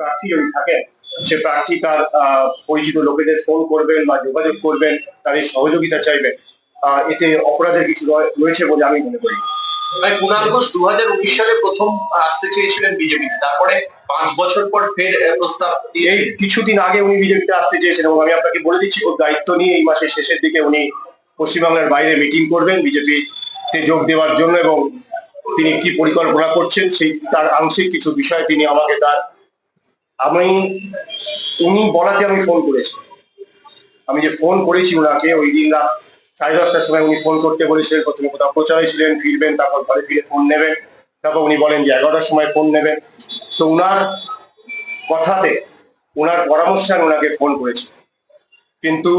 প্রার্থী যদি থাকেন সে প্রার্থী তার পরিচিত লোকেদের ফোন করবেন বা যোগাযোগ করবেন তাদের সহযোগিতা চাইবেন। এতে অপরাধের কিছু রয়ে- রয়েছে বলে আমি মনে করি। ভাই কুণাল ঘোষ দু হাজার উনিশ সালে প্রথম আসতে চেয়েছিলেন বিজেপিতে তারপরে পাঁচ বছর পর ফের প্রস্তাব এই কিছুদিন আগে উনি বিজেপিতে আসতে চেয়েছেন এবং আমি আপনাকে বলে দিচ্ছি খুব দায়িত্ব নিয়ে এই মাসের শেষের দিকে উনি পশ্চিমবাংলার বাইরে মিটিং করবেন বিজেপিতে যোগ দেওয়ার জন্য এবং তিনি কি পরিকল্পনা করছেন সেই তার আংশিক কিছু বিষয় তিনি আমাকে তার আমি, উনি বলাতে আমি ফোন করেছি। আমি যে ফোন করেছি ওনাকে ওই দিন রাত সাড়ে দশটার সময় উনি ফোন করতে বলেছিলেন, প্রথমে কোথাও প্রচারে ছিলেন ফিরবেন, তারপর ঘরে ফিরে ফোন নেবেন। তারপর উনি বলেন যে এগারোটার সময় ফোন নেবেন। তো উনার কথাতে ওনার পরামর্শে আমি ওনাকে ফোন করেছি। কিন্তু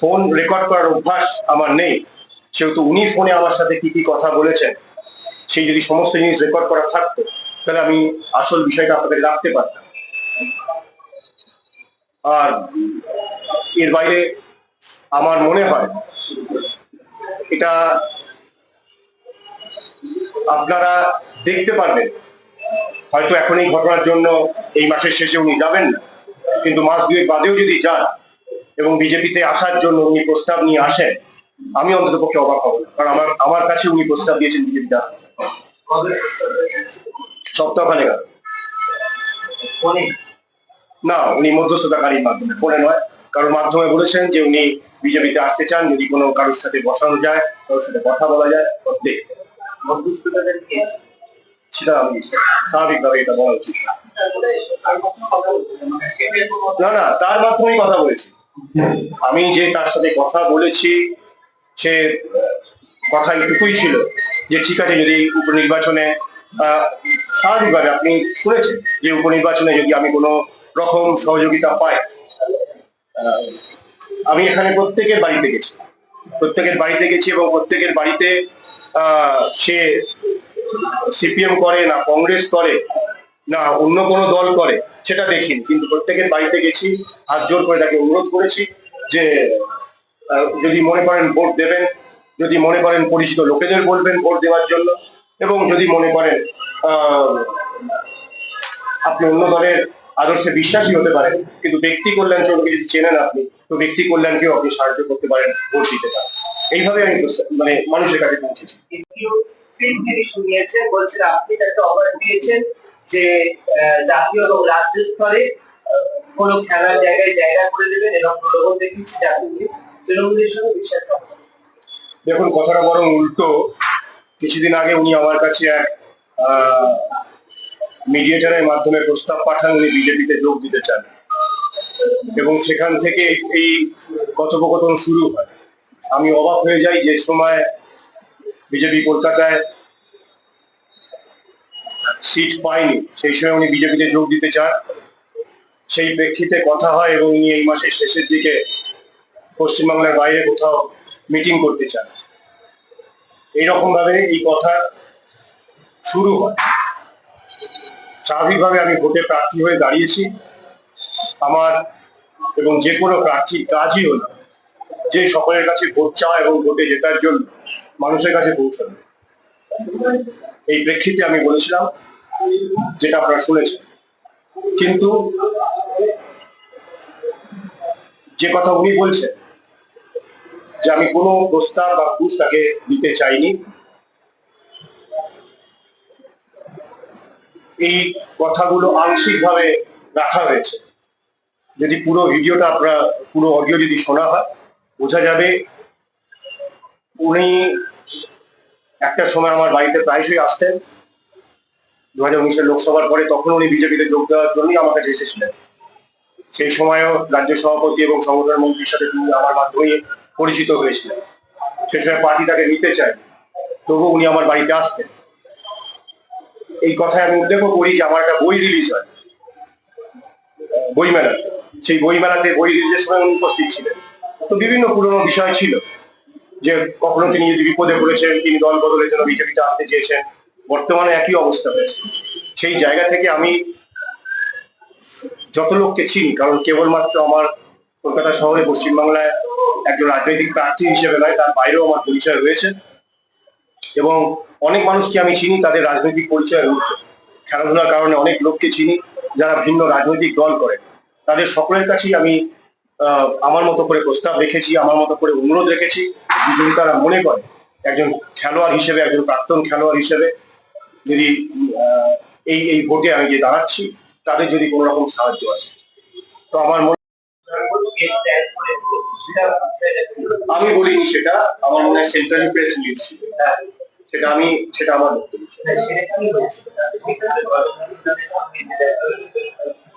ফোন রেকর্ড করার অভ্যাস আমার নেই। সেহেতু উনি ফোনে আমার সাথে কি কি কথা বলেছেন, সেই যদি সমস্ত জিনিস রেকর্ড করা থাকতো তাহলে আমি আসল বিষয়টা আপনাদের রাখতে পারতাম। আর এর বাইরে আমার মনে হয় এটা আপনারা দেখতে পারবেন। হয়তো এখন এই ঘটনার জন্য এই মাসের শেষে উনি যাবেন কিন্তু মাস দুয়েক বাদেও যদি যান এবং বিজেপিতে আসার জন্য উনি প্রস্তাব নিয়ে আসেন, আমি অন্তত পক্ষে অবাক হব। কারণ আমার আমার কাছে উনি প্রস্তাব দিয়েছেন বিজেপিতে আসতে? সপ্তাহখানেক আগে। ফোনে না উনি মধ্যস্থতাকারীর মাধ্যমে ফোনে নয় কারোর মাধ্যমে বলেছেন যে উনি বিজেপিতে আসতে চান যদি কোনো কারোর সাথে বসানো যায় কারোর সাথে কথা বলা যায় দেখ মধ্যস্থতাকারী কে? সেটা আমি স্বাভাবিকভাবে এটা বলা উচিত না। না? তার মাধ্যমেই কথা বলেছি আমি যে তার সাথে কথা বলেছি সে কথা এইটুকুই ছিল যে ঠিক আছে যদি উপনির্বাচনে স্বাভাবিকভাবে আপনি শুনেছেন যে উপনির্বাচনে যদি আমি কোনো রকম সহযোগিতা পাই আমি এখানে প্রত্যেকের বাড়িতে গেছি। প্রত্যেকের বাড়িতে গেছি এবং প্রত্যেকের বাড়িতে সে সিপিএম করে না কংগ্রেস করে, না অন্য কোনো দল করে, সেটা দেখিনি। কিন্তু প্রত্যেকের বাড়িতে গেছি, হাত জোর করে তাকে অনুরোধ করেছি যে যদি মনে করেন ভোট দেবেন, যদি মনে করেন পরিচিত লোকেদের বলবেন ভোট দেওয়ার জন্য এবং যদি মনে করেন আপনি অন্য দলের আদর্শে বিশ্বাসী হতে পারেন কিন্তু ব্যক্তি কল্যাণ চৌধুরী যদি চেনেন আপনি তো ব্যক্তি কল্যাণকেও আপনি সাহায্য করতে পারেন ভোট দিতে পারেন। এইভাবে আমি মানে মানুষের কাছে পৌঁছেছি। তিন শুনিয়েছেন বলছেন আপনি তাকে অফার দিয়েছেন যে জাতীয় এবং রাজ্য স্তরে কোনো খেলার জায়গায় জায়গা করে দেবেন এবং প্রলোভন দেখিয়েছে জাতীয় তৃণমূলের সঙ্গে বিশ্বাস দেখুন কথাটা বরং উল্টো। কিছুদিন আগে উনি আমার কাছে এক মিডিয়েটারের মাধ্যমে প্রস্তাব পাঠান, উনি বিজেপিতে যোগ দিতে চান। এবং সেখান থেকে এই কথোপকথন শুরু হয়। আমি অবাক হয়ে যাই যে সময় বিজেপি কলকাতায় সিট পায়নি। সেই সময় উনি বিজেপিতে যোগ দিতে চান। সেই প্রেক্ষিতে কথা হয় এবং উনি এই মাসের শেষের দিকে পশ্চিমবাংলার বাইরে কোথাও মিটিং করতে চান। এইরকম ভাবে এই কথা শুরু হয়। স্বাভাবিকভাবে আমি ভোটে প্রার্থী হয়ে দাঁড়িয়েছি। আমার এবং যে কোনো প্রার্থীর কাজই হলো যে সকলের কাছে ভোট চাওয়া এবং ভোটে জেতার জন্য মানুষের কাছে পৌঁছানো। এই প্রেক্ষিতে আমি বলেছিলাম যেটা আপনারা শুনেছেন। কিন্তু যে কথা উনি বলছেন যে আমি কোনো প্রস্তাব বা ঘুষ তাকে দিতে চাইনি। এই কথাগুলো আংশিকভাবে রাখা হয়েছে। যদি পুরো ভিডিওটা আপনারা, পুরো অডিও যদি শোনা হয়, বোঝা যাবে উনি একটা সময় আমার বাড়িতে প্রায়শই আসতেন। দু হাজার উনিশের লোকসভার পরে তখন উনি বিজেপিতে যোগ দেওয়ার জন্যই আমার কাছে এসেছিলেন। সেই সময়ও রাজ্য সভাপতি এবং সংগঠন মন্ত্রীর সাথে আমার মাধ্যমে পরিচিত হয়েছিলেন। সে সময় পার্টি তাকে নিতে চায়। তবু উনি আমার বাড়িতে আসতেন। এই কথায় আমি উল্লেখ করি যে আমার একটা বই রিলিজ হয়। বইমেলা। সেই বইমেলাতে বই রিলিজের সময় উনি উপস্থিত ছিলেন। তো বিভিন্ন পুরনো বিষয় ছিল যে কখনো তিনি যদি বিপদে পড়েছেন, তিনি দল বদলের জন্য বিজেপিতে আসতে চেয়েছেন, বর্তমানে একই অবস্থা হয়েছে। সেই জায়গা থেকে আমি যত লোককে চিনি, কারণ কেবলমাত্র আমার কলকাতা শহরে, পশ্চিমবাংলায় একজন রাজনৈতিক প্রার্থী হিসেবে নয়, তার বাইরেও আমার পরিচয় রয়েছে। এবং অনেক মানুষকে আমি চিনি, তাদের রাজনৈতিক পরিচয় রয়েছে। খেলাধুলার কারণে অনেক লোককে চিনি, যারা ভিন্ন রাজনৈতিক দল করে। তাদের সকলের কাছেই আমি আমার মতো করে প্রস্তাব রেখেছি, আমার মতো করে অনুরোধ রেখেছি যদি তারা মনে করে, একজন খেলোয়াড় হিসেবে, একজন প্রাক্তন খেলোয়াড় হিসেবে যদি এই এই ভোটে আমি যে দাঁড়াচ্ছি, তাদের যদি কোনো রকম সাহায্য আছে তো আমার মনে আমি বলিনি সেটা, আমার মনে হয় সেন্ট্রাল প্রেস রিলিজ সেটা আমি, সেটা আমার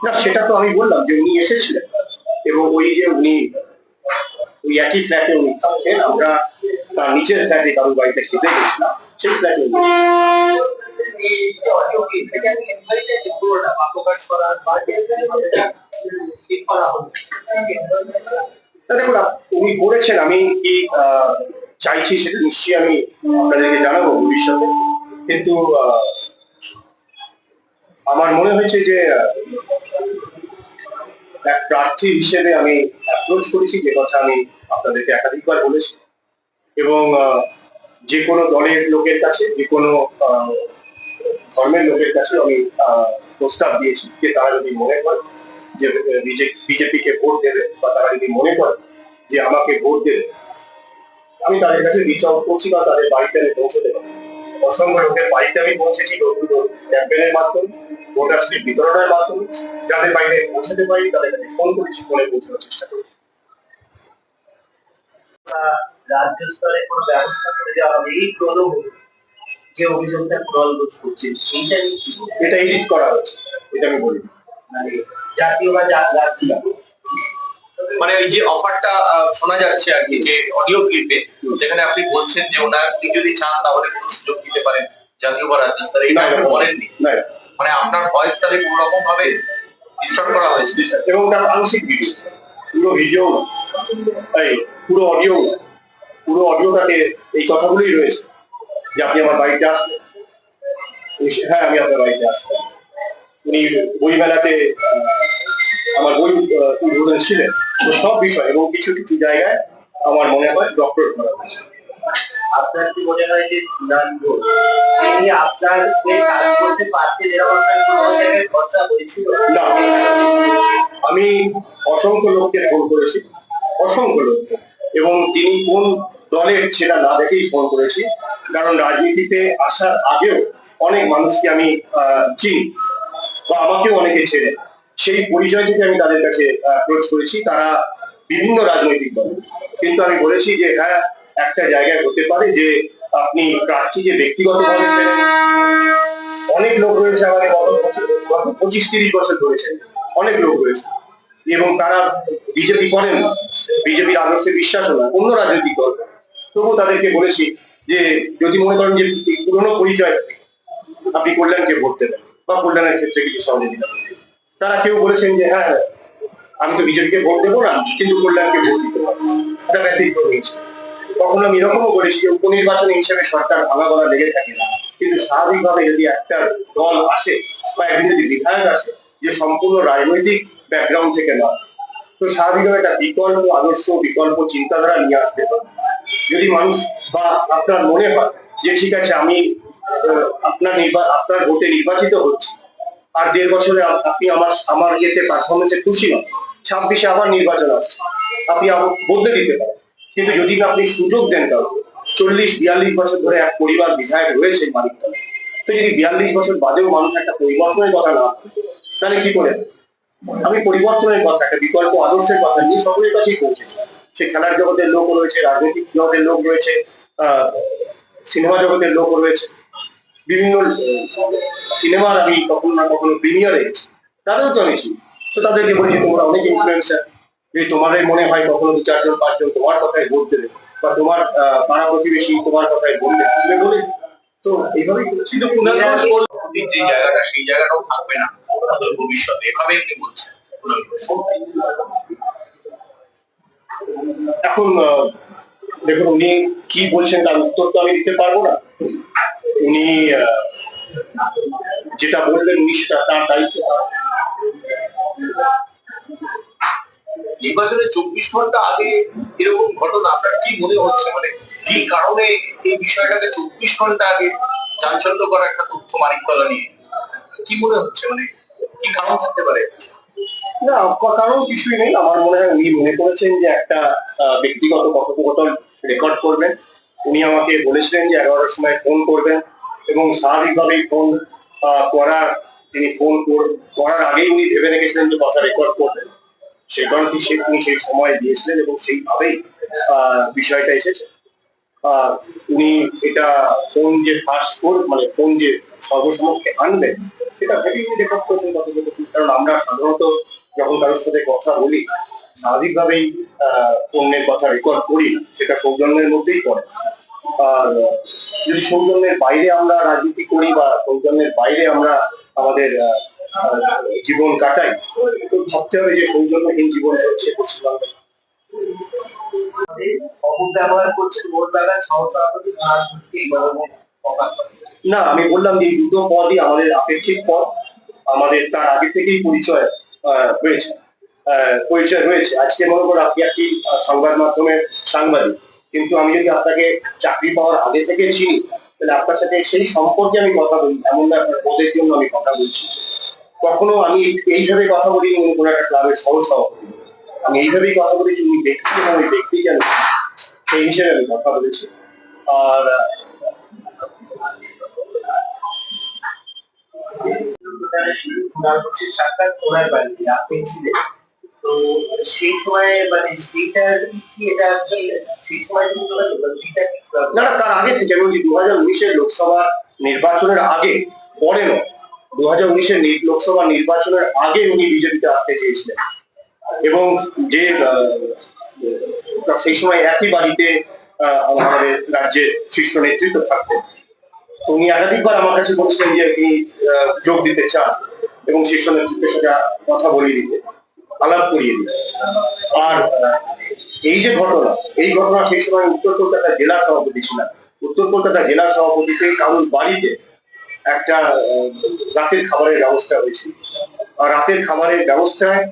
না, সেটা তো আমি বললাম যে উনি এসেছিলেন এবং ওই যে উনি, ওই একই ফ্ল্যাটে উনি থাকতেন, আমরা তার নিচের ফ্ল্যাটে কারোর বাড়িতে খেতে গেছিলাম, সেই ফ্ল্যাটে উনি তা দেখুন উনি করেছেন, আমি কি চাইছি সেটা নিশ্চয়ই আমি আপনাদেরকে জানাব ভবিষ্যতে। কিন্তু আমার মনে হয়েছে যে এক প্রার্থী হিসেবে আমি অ্যাপ্রোচ করেছি, যে কথা আমি আপনাদেরকে একাধিকবার বলেছি। এবং যে কোনো দলের লোকের কাছে, যে কোনো ধর্মের লোকের কাছে আমি প্রস্তাব দিয়েছি, যে তারা যদি মনে করে। যে বিজেপিকে ভোট দেবে বা তারা যদি মনে করে যে আমাকে ভোট দেবে আমি তাদের কাছে রিচ আউট করছি বা তাদের বাড়িতে আমি পৌঁছে দেবো অসংখ্য লোকের বাড়িতে আমি পৌঁছেছি ডোর ক্যাম্পেনের মাধ্যমে ভোটার স্লিপ বিতরণের মাধ্যমে। যাদের বাইরে পৌঁছাতে পারি তাদের কাছে ফোন করেছি ফোনে পৌঁছানোর চেষ্টা করি রাজ্য স্তরে কোনো ব্যবস্থা করে দেওয়া হবে এই প্রলোভন যে অভিযোগটা দলবোধ করছে এইটা এটা এডিট করা হয়েছে এটা আমি বলি জাতীয় বা জাতীয় মানে ওই যে অফারটা শোনা যাচ্ছে আর কি যে অডিও ক্লিপে যেখানে আপনি বলছেন যে ওনার আপনি যদি চান তাহলে কোনো সুযোগ দিতে পারেন জাতীয় বা রাজ্য স্তরে এটা। বলেননি। মানে আপনার ভয়েস তাহলে কোনো রকম ভাবে ডিস্টার্ব করা হয়েছে। এবং তার আংশিক ভিডিও পুরো ভিডিও এই পুরো অডিও পুরো অডিওটাতে এই কথাগুলোই রয়েছে। যে আপনি আমার বাড়িতে আসবেন হ্যাঁ আমি আপনার বাড়িতে আসবেন উনি বইমেলাতে আহ, আমার বই উদ্বোধন ছিলেন। তো সব বিষয় এবং কিছু কিছু জায়গায় আমার মনে হয় ডক্টর করা হয়েছে। আপনার কি মনে হয় যে তিনি আপনার কাজ করতে পারতেন এরকম ভরসা হয়েছিল? না। আমি অসংখ্য লোককে ফোন করেছি অসংখ্য লোক। এবং তিনি কোন দলের সেটা না দেখেই ফোন করেছি। কারণ রাজনীতিতে আসার আগেও অনেক মানুষকে আমি আহ, চিনি। বা আমাকেও অনেকে চেনে সেই পরিচয় থেকে আমি তাদের কাছে অ্যাপ্রোচ করেছি। তারা বিভিন্ন রাজনৈতিক দল। কিন্তু আমি বলেছি যে হ্যাঁ একটা জায়গায় হতে পারে যে, আপনি প্রার্থী যে ব্যক্তিগতভাবে চেনেন, অনেক লোক রয়েছে আমাদের গত পঁচিশ তিরিশ বছর ধরেছে অনেক লোক রয়েছে। এবং তারা বিজেপি করেন না। বিজেপির আদর্শে বিশ্বাস না। অন্য রাজনৈতিক দল। তবুও তাদেরকে বলেছি যে, যদি মনে করেন যে পুরনো পরিচয় আপনি কল্যাণকে ভোট দেবেন বা কল্যাণের ক্ষেত্রে কিছু সহযোগিতা করবেন তারা কেউ বলেছেন যে হ্যাঁ আমি তো বিজেপিকে ভোট দেবো না, কিন্তু কল্যাণকে ভোট দিতে পারব এটা ব্যতিক্রম হয়েছে। তখন আমি এরকমও বলেছি যে উপনির্বাচনে হিসেবে সরকার ভাঙা গড়া লেগে থাকে না। কিন্তু স্বাভাবিকভাবে যদি একটা দল আসে বা একদিন যদি বিধায়ক আসে, যে সম্পূর্ণ রাজনৈতিক ব্যাকগ্রাউন্ড থেকে না তো স্বাভাবিকভাবে একটা বিকল্প আদর্শ, বিকল্প চিন্তাধারা নিয়ে আসতে পারে যদি মানুষ বা আপনার মনে হয় যে, ঠিক আছে, আমি আপনার আপনার ভোটে নির্বাচিত হচ্ছে। আর দেড় বছরে আপনি আমার আমার ইয়েতে পারফরমেন্সে খুশি নন। ছাব্বিশে আবার নির্বাচন আসছে। আপনি বদলে দিতে পারেন। কিন্তু যদি আপনি সুযোগ দেন কারও চল্লিশ, বিয়াল্লিশ বছর ধরে এক পরিবার বিধায়ক রয়েছে মালিকতলা। তো যদি বিয়াল্লিশ বছর বাদেও মানুষ একটা পরিবর্তনের কথা না তাহলে কি করে? আমি পরিবর্তনের কথা, একটা বিকল্প আদর্শের কথা নিয়ে সকলের কাছেই পৌঁছেছি। সে খেলার জগতের লোক রয়েছে, রাজনৈতিক জগতের লোক রয়েছে সিনেমা জগতের লোক রয়েছে। বিভিন্ন সিনেমার আমি কখনো না কখনো প্রিমিয়ার তাদেরও তো আমি চিনি। তো তাদেরকে বলছি তোমরা অনেক ইনফ্লুয়েন্সার যে তোমাদের মনে হয় কখনো দু চারজন পাঁচজন তোমার কথায় ভোট দেবে বা তোমার পাড়া প্রতিবেশী তোমার কথায় বলবে তুমি বলে তো এইভাবেই করেছি। কিন্তু কুণাল ঘোষ যে জায়গাটা সেই জায়গাটাও থাকবে না। ভবিষ্যতে এভাবে আপনি বলছেন। এখন দেখুন উনি কি বলছেন তার উত্তর তো আমি দিতে পারব না। উনি যেটা বললেন উনি, সেটা তার দায়িত্ব নির্বাচনের চব্বিশ ঘণ্টা আগে এরকম ঘটনা, আপনার কি মনে হচ্ছে? মানে কি কারণে এই বিষয়টাকে চব্বিশ ঘণ্টা আগে চাঞ্চল্য করা একটা তথ্য মানিকতলা নিয়ে? কি মনে হচ্ছে? মানে কি কারণ থাকতে পারে? না কারণ কিছুই নেই। আমার মনে হয় উনি মনে করেছেন যে একটা ব্যক্তিগত কথোপকথন রেকর্ড করবেন। উনি আমাকে বলেছিলেন যে এগারোটার সময় ফোন করবেন এবং স্বাভাবিকভাবেই ফোন করার, তিনি ফোন করার আগেই উনি ভেবে রেখেছিলেন যে কথা রেকর্ড করবেন সেই কারণে সে তিনি সেই সময় দিয়েছিলেন এবং সেইভাবেই বিষয়টা এসেছে। উনি এটা ফোন যে ফার্স্ট ফোন মানে ফোন যে সর্বসমক্ষে আনবেন সেটা ভেবেই উনি রেকর্ড করেছেন কথোপকথন কারণ আমরা সাধারণত যখন কারোর সাথে কথা বলি, স্বাভাবিকভাবেই অন্যের কথা রেকর্ড করি সেটা সৌজন্যের মধ্যেই পড়ে। যদি সৌজন্যের বাইরে আমরা রাজনীতি করি বা সৌজন্যের বাইরে আমরা আমাদের জীবন কাটাই তো ভাবতে হবে যে সৌজন্যহীন জীবন চলছে পশ্চিমবাংলায় অপব্যবহার করছেন সহসভাপতি ধরনের অবাক করে। না আমি বললাম যে দুটো পদই আমাদের আপেক্ষিক পদ আমাদের তার আগে থেকেই পরিচয় আহ, হয়েছে আহ, পরিচয় হয়েছে। আজকে মনে করো আপনি একটি সংবাদ মাধ্যমের সাংবাদিক। কিন্তু আমি যদি আপনাকে চাকরি পাওয়ার আগে থেকে চিনি, তাহলে আপনার সাথে সেই সম্পর্কে আমি কথা বলি, এমন না আপনার পদের জন্য আমি কথা বলছি। কখনো আমি এইভাবে কথা বলি উনি কোনো একটা ক্লাবের সহসভাপতি। আমি এইভাবেই কথা বলেছি উনি ব্যক্তি এবং ওই ব্যক্তি কেন সেই হিসেবে আমি কথা বলেছি। আর সাক্ষাৎ ওনার বাড়িতে আপনি ছিলেন। তো সেই সময় মানে সেইটা কি এটা সেই সময় করো? সেইটা না না তার আগে থেকে আমি দু হাজার উনিশের লোকসভা নির্বাচনের আগে পরে নয় দু হাজার উনিশের লোকসভা নির্বাচনের আগে উনি বিজেপিতে আসতে চেয়েছিলেন এবং যে সেই সময় একই বাড়িতে আমাদের রাজ্যের শীর্ষ নেতৃত্ব থাকতেন উনি একাধিকবার আমার কাছে বলছিলেন যে আহ, যোগ দিতে চান এবং শীর্ষ নেতৃত্বের সাথে কথা বলিয়ে দিতে আলাপ করিয়ে দিতে আর এই যে ঘটনা এই ঘটনা সেই সময় উত্তর কলকাতা জেলা সভাপতি ছিলেন। উত্তর কলকাতা জেলা সভাপতিতে কারোর বাড়িতে একটা রাতের খাবারের ব্যবস্থা হয়েছিল। আর রাতের খাবারের ব্যবস্থায়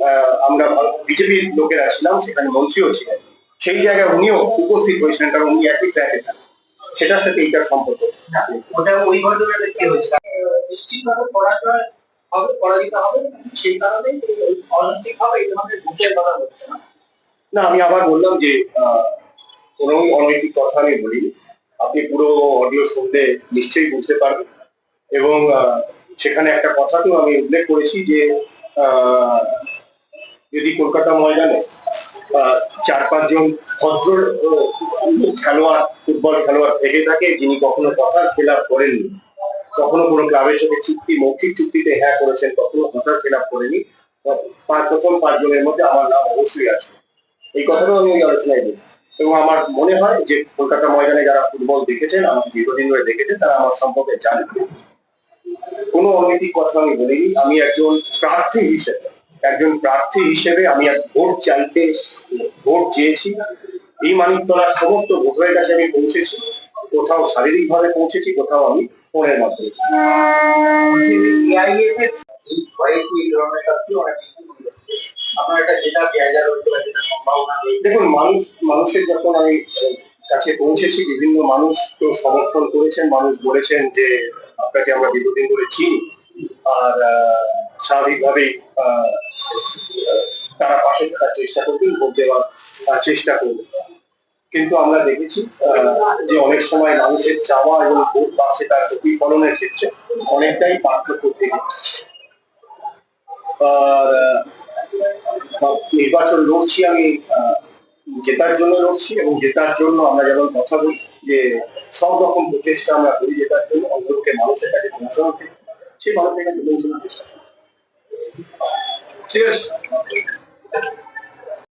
আহ, আমরা বিজেপির লোকেরা ছিলাম সেখানে মন্ত্রীও ছিলেন। সেই জায়গায় উনিও উপস্থিত হয়েছিলেন কারণ উনি একই ফ্ল্যাটে থাকেন। সেটার সাথে এইটার সম্পর্ক। ওটা ওই ঘটনাটা কি হয়েছে? নিশ্চিতভাবে পরাজয় হবে, পরাজিত হবে, সেই কারণে অলিম্পিক হবে এই ধরনের ঘুষের কথা হচ্ছে না। না, আমি আবার বললাম যে কোনো অনৈতিক কথা আমি বলি আপনি পুরো অডিও শুনলে নিশ্চয়ই বুঝতে পারবেন। এবং সেখানে একটা কথাতেও আমি উল্লেখ করেছি যে যদি কলকাতা ময়দানে চার পাঁচজন ভদ্র খেলোয়াড়, ফুটবল খেলোয়াড় থেকে থাকে, যিনি কখনো কথার খেলাপ করেননি কখনো কোনো ক্লাবের সাথে চুক্তি, মৌখিক চুক্তিতে হ্যাঁ করেছেন, কখনো কথার খেলাপ করেনি প্রথম পাঁচজনের মধ্যে আমার নাম অবশ্যই আছে। এই কথাটাও আমি ওই আলোচনায় দিই এবং আমার মনে হয় যে কলকাতা ময়দানে যারা ফুটবল দেখেছেন, আমাকে দীর্ঘদিন ধরে দেখেছেন, তারা আমার সম্পর্কে জানেন। কোনো অনৈতিক কথা আমি বলিনি। আমি একজন প্রার্থী হিসেবে, একজন প্রার্থী হিসেবে আমি এক ভোট চাইতে, ভোট চেয়েছি। এই মানিকতলার সমস্ত ভোটারের কাছে আমি পৌঁছেছি। কোথাও শারীরিক ভাবে পৌঁছেছি, কোথাও আমি ফোনের মাধ্যমে। এই ভয়ে কি। আপনার একটা যেটা জায়গা রয়েছে। দেখুন, মানুষ, মানুষের যখন আমি কাছে পৌঁছেছি, বিভিন্ন মানুষ তো সমর্থন করেছেন, মানুষ বলেছেন যে আপনাকে আমরা দীর্ঘদিন ধরে চিনি। আর স্বাভাবিকভাবেই তারা পাশে থাকার চেষ্টা করবেন, ভোট দেওয়ার চেষ্টা করবেন। কিন্তু আমরা দেখেছি যে অনেক সময় মানুষের চাওয়া এবং ভোট পাচ্ছে তার প্রতিফলনের ক্ষেত্রে অনেকটাই পার্থক্য থেকে নির্বাচন লড়ছি আমি জেতার জন্য লড়ছি এবং জেতার জন্য আমরা যেমন কথা বলি, যে সব রকম প্রচেষ্টা আমরা করি জেতার জন্য অন্তরকে মানুষের কাছে পৌঁছানোর সেই মানুষের কাছে পৌঁছানোর চেষ্টা। ঠিক আছে